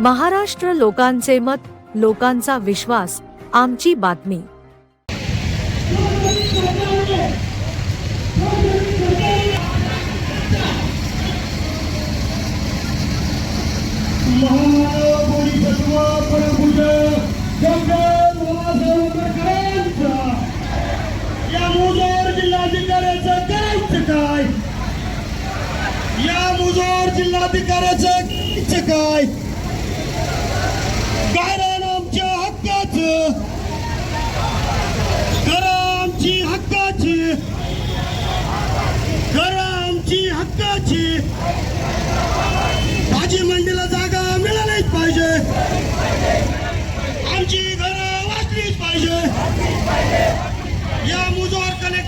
महाराष्ट्र लोकांचे मत लोकांचा विश्वास आमची बातमी. जिल्हाधिकाऱ्याचं काय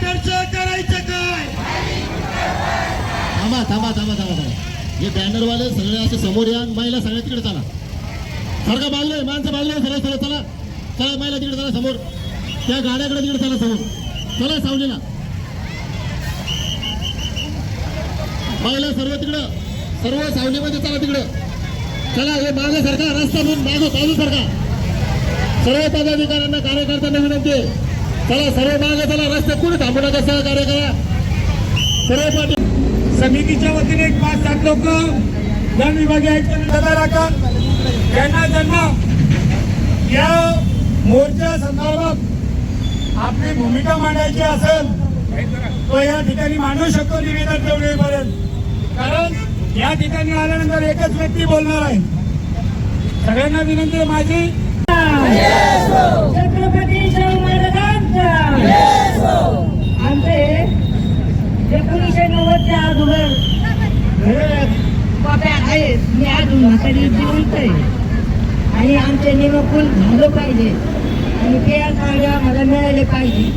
कलेक्टरचं करायचं काय? थांबा थांबा थांबा थांबा थांबा. हे बॅनरवाले सगळे असे समोर या महिला सगळ्या तिकडे चला. सारखं बांधलंय माणसं बांधलंय सगळं सगळं चला. चला महिला तिकडे चला समोर. त्या गाड्याकडे तिकडे चला समोर. चला सावलीला. महिला सर्व तिकडं. सर्व सावलीमध्ये चला तिकडं. चला हे मागे सारखा रस्ता म्हणून मागो चालू सारखा सर्व पदाधिकाऱ्यांना कार्यकर्त्यांना विनंती आहे. चला सर्व मागे चला रस्त्यात कुठे थांबू नका सहकार्य करा. सर्व पाठी. समितीच्या वतीने एक पाच सात लोक वन विभागीय आयुक्त राखा यांना ज्यांना या मोर्चा संदर्भात आपली भूमिका मांडायची असेल तो या ठिकाणी मांडू शकतो निवेदन ठेवण्यापर्यंत कारण या ठिकाणी आल्यानंतर एकच व्यक्ती बोलणार आहे. सगळ्यांना विनंती आहे माझी. आमचे एकोणीसशे नव्वदच्या अगोदर कॉप्या आहेत. मी अजून म्हातारी जिवंत आहे. आणि आमचे निमकूल झालं पाहिजे. आणि ते कार्ड आम्हाला मिळाले पाहिजे.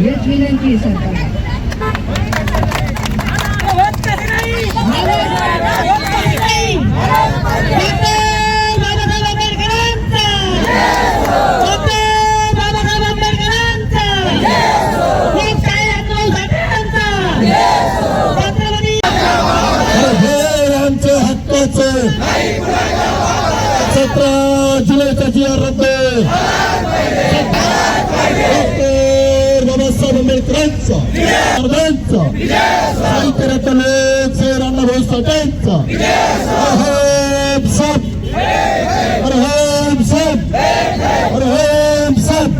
हेच विनंती आहे सरकारला. सतरा जुलैचा जी आर रद्द. डॉक्टर बाबासाहेब आंबेडकरांचा अर्धांचा साहित्य रत्न सैर अण्णाभाऊ साठेंचा. अरहम साहेब अरहम साप अरहम साप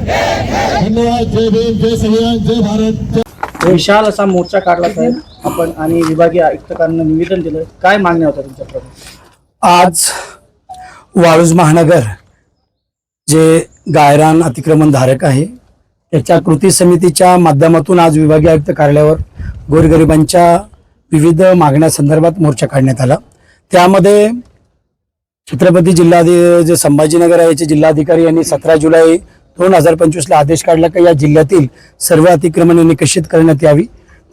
धन्यवाद जय भीम जय संविधान जय भारत विशाल असा मोर्चा काढला साहेब. आपण आणि विभागीय आयुक्तकांना निवेदन दिलं. काय मागण्या होत्या तुमच्याकडे आज वाळूज महानगर जे गायरान अतिक्रमण धारक आहे त्याच्या कृती समितीच्या माध्यमातून आज विभागीय आयुक्त कार्यालयावर गोरगरिबांच्या विविध मागण्यासंदर्भात मोर्चा काढण्यात आला. त्यामध्ये छत्रपती जिल्हाधि जे संभाजीनगर आहे याचे जिल्हाधिकारी यांनी सतरा जुलै दोन हजार पंचवीसला आदेश काढला की या जिल्ह्यातील सर्व अतिक्रमणे निकषित करण्यात यावी.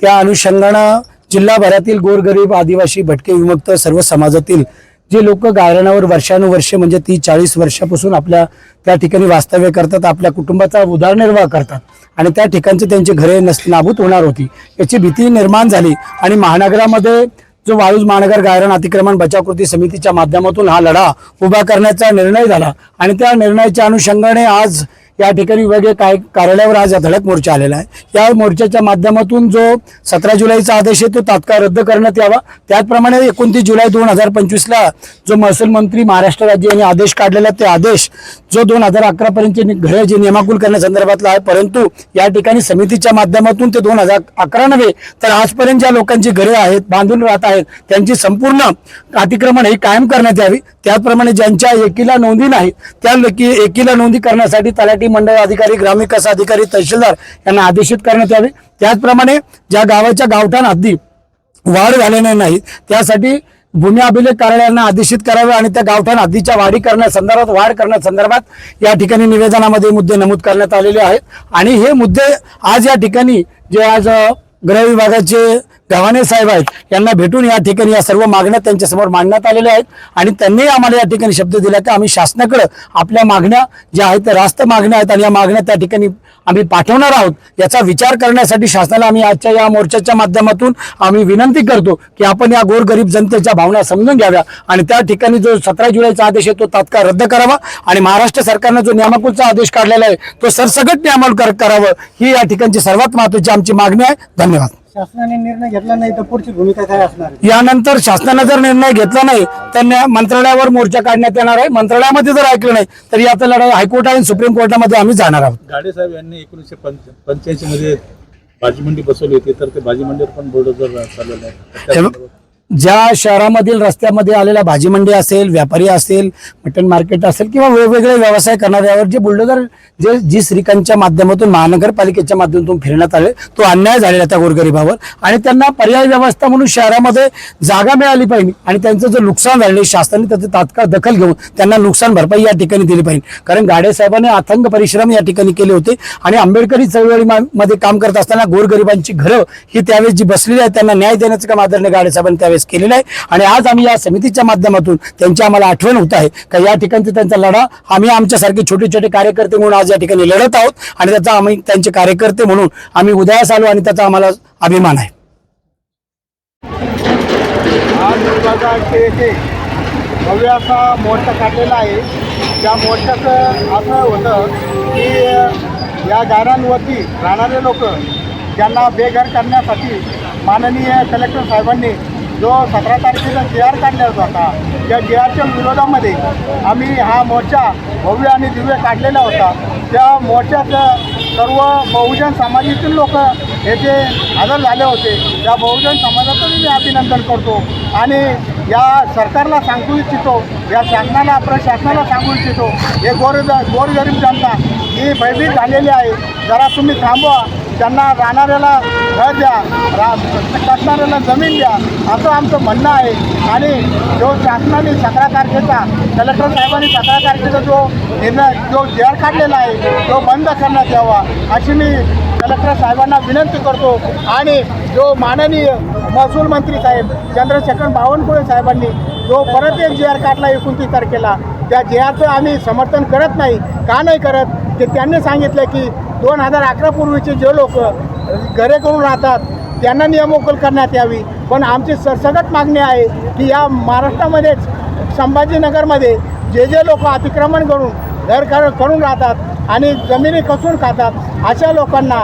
त्या अनुषंगानं जिल्हाभरातील गोरगरीब आदिवासी भटके विमुक्त सर्व समाजातील जे लोक गायरणावर वर्षानुवर्ष म्हणजे ती चाळीस वर्षापासून आपल्या त्या ठिकाणी वास्तव्य करतात आपल्या कुटुंबाचा उदरनिर्वाह करतात. आणि त्या ठिकाणचे त्यांची घरे नस नाबूत होणार होती. याची भीती निर्माण झाली. आणि महानगरामध्ये जो वाळूज महानगर गायरण अतिक्रमण बचाव कृती समितीच्या माध्यमातून हा लढा उभा करण्याचा निर्णय झाला. आणि त्या निर्णयाच्या अनुषंगाने आज या ठिकाणी विभागीय काय कार्यालयावर आज धडक मोर्चा आलेला आहे. या मोर्चाच्या माध्यमातून जो सतरा जुलैचा आदेश आहे तो तात्काळ रद्द करण्यात यावा. त्याचप्रमाणे एकोणतीस जुलै दोन हजार पंचवीसला जो महसूल मंत्री महाराष्ट्र राज्य यांनी आदेश काढलेला ते आदेश जो दोन हजार अकरापर्यंतचे घरे जे नियमाकुल करण्यासंदर्भातला आहे परंतु या ठिकाणी समितीच्या माध्यमातून ते दोन हजार अकरा नव्हे तर आजपर्यंत ज्या लोकांची घरे आहेत बांधून राहत आहेत त्यांची संपूर्ण अतिक्रमण ही कायम करण्यात यावी. त्याचप्रमाणे ज्यांच्या एकीला नोंदी नाही त्या एकीला नोंदी करण्यासाठी तलाठी मंडळ अधिकारी ग्रामविकास अधिकारी तहसीलदार यांना आदेशित करण्यात यावे. त्याचप्रमाणे ज्या गावाच्या गावठाण हद्दी वाढ झालेल्या नाही त्यासाठी भूमी अभिलेख कार्यालयांना आदेशित करावे आणि त्या गावठाण हद्दीच्या वाढी करण्यासंदर्भात वाढ करण्यासंदर्भात या ठिकाणी निवेदनामध्ये मुद्दे नमूद करण्यात आलेले आहेत. आणि हे मुद्दे आज या ठिकाणी जे आज अ, गृह विभागाचे गव्हाणे साहेब आहेत यांना भेटून या ठिकाणी या सर्व मागण्या त्यांच्यासमोर मांडण्यात आलेल्या आहेत आणि त्यांनी आम्हाला या ठिकाणी शब्द दिला की आम्ही शासनाकडे आपल्या मागण्या ज्या आहेत त्या रास्त मागण्या आहेत आणि या मागण्या त्या ठिकाणी आम्ही पाठवणार आहोत. याचा विचार करण्यासाठी शासनाला आम्ही आजच्या या मोर्चाच्या माध्यमातून आम्ही विनंती करतो की आपण या गोरगरीब जनतेच्या भावना समजून घ्याव्या आणि त्या ठिकाणी जो सतरा जुलैचा आदेश आहे तो तात्काळ रद्द करावा आणि महाराष्ट्र सरकारनं जो नियामकुलचा आदेश काढलेला आहे तो सरसकट नियामल करावं. ही या ठिकाणची सर्वात महत्वाची आमची मागणी आहे. धन्यवाद. शासनाने निर्णय घेतला नाही तर पुढची भूमिका काय असणार आहे? यानंतर शासनानं जर निर्णय घेतला नाही तर न्या- मंत्रालयावर मोर्चा काढण्यात येणार आहे. मंत्रालयामध्ये जर ऐकलं नाही तर याचा लढाई हायकोर्ट आणि सुप्रीम कोर्टामध्ये आम्ही जाणार आहोत. गाडे साहेब यांनी एकोणीसशे पंच्याऐंशी मध्ये भाजी मंडी बसवली होती तर ते भाजी मंडीवर पण बुलडोजर चालवलं आहे. हे- ज्या शहरामधील रस्त्यामध्ये आलेल्या भाजी मंडी असेल व्यापारी असेल मटन मार्केट असेल किंवा वेगवेगळे व्यवसाय करणाऱ्यावर जे बुलडोजर जे जी श्रीकांतच्या माध्यमातून महानगरपालिकेच्या माध्यमातून फिरण्यात आले तो अन्याय झालेला त्या गोरगरिबावर. आणि त्यांना पर्याय व्यवस्था म्हणून शहरामध्ये जागा मिळाली पाहिजे. आणि त्यांचं जे नुकसान झालेलं शासनाने त्याचं तात्काळ दखल घेऊन त्यांना नुकसान भरपाई या ठिकाणी दिली पाहिजे. कारण गाडे साहेबांनी अथंग परिश्रम या ठिकाणी केले होते. आणि आंबेडकरी चळवळी मा- मध्ये काम करत असताना गोरगरिबांची घरं ही त्यावेळेस जी बसलेली आहेत त्यांना न्याय देण्याचं काम आदरणीय गाडे साहेबांनी त्यावेळेस केलेलं आहे. आणि आज आम्ही या समितीच्या माध्यमातून त्यांची आम्हाला आठवण होत आहे का या ठिकाणचा त्यांचा लढा आम्ही आमच्यासारखे छोटे छोटे कार्यकर्ते म्हणून आज या ठिकाणी लढत आहोत. आणि त्याचा आम्ही त्यांचे कार्यकर्ते म्हणून आम्ही उदयास आलो आणि त्याचा आम्हाला अभिमान आहे. आज भव्य असा मोर्चा काढलेला आहे. त्या मोर्चाचं असं होतं की या गाड्यांवरती राहणारे लोक ज्यांना बेघर करण्यासाठी माननीय कलेक्टर साहेबांनी जो सतरा तारखेचा जी आर काढला होता त्या जी आरच्या विरोधामध्ये आम्ही हा मोर्चा भव्य आणि दिव्य काढलेला होता. त्या मोर्चाचं सर्व बहुजन समाजातील लोक येथे हजर झाले होते त्या बहुजन समाजाचंही मी अभिनंदन करतो. आणि या सरकारला सांगू इच्छितो या शासनाला प्रशासनाला सांगू इच्छितो हे गोर गोरगरीब जनता ही भयभीत झालेली आहे. जरा तुम्ही थांबवा. त्यांना राहणाऱ्याला घर द्या रा कसणाऱ्याला जमीन द्या असं आमचं म्हणणं आहे. आणि जो शासनाने सतरा तारखेचा कलेक्टर साहेबांनी सतरा तारखेचा जो निर्णय जो जी आर काढलेला आहे तो बंद करण्यात यावा अशी मी कलेक्टर साहेबांना विनंती करतो. आणि जो माननीय महसूल मंत्री साहेब चंद्रशेखर बावनकुळे साहेबांनी जो परत एक जे आर काढला एकोणतीस तारखेला त्या जी आरचं आम्ही समर्थन करत नाही का नाही करत ते त्यांनी सांगितलं की दोन हजार अकरा पूर्वीचे जे लोक घरे करून राहतात त्यांना नियमोकल करण्यात यावी. पण आमची सरसकट मागणी आहे की या महाराष्ट्रामध्येच संभाजीनगरमध्ये जे जे लोक अतिक्रमण करून घर कर करून राहतात आणि जमिनी कसून खातात अशा लोकांना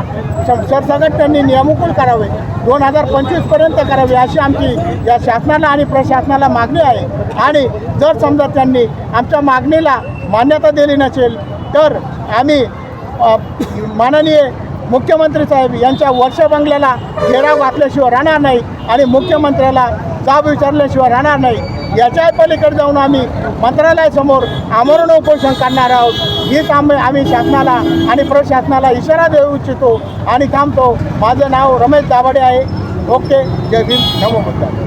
सरसगट सरसकट त्यांनी नियमकुल करावे. दोन हजार पंचवीसपर्यंत करावे अशी आमची या शासनाला आणि प्रशासनाला मागणी आहे. आणि जर समजा त्यांनी आमच्या मागणीला मान्यता दिली नसेल तर आम्ही माननीय मुख्यमंत्री साहेब यांच्या वर्ष बंगल्याला घेराव घातल्याशिवाय राहणार नाही आणि मुख्यमंत्र्याला जाब विचारल्याशिवाय राहणार नाही. याच्या पलीकडे जाऊन आम्ही मंत्रालयासमोर आमरण उपोषण करणार आहोत. ही काम आम्ही शासनाला आणि प्रशासनाला इशारा देऊ इच्छितो आणि थांबतो. माझं नाव रमेश दाभाडे आहे. ओके. जय भीम. नमो बुद्धाय.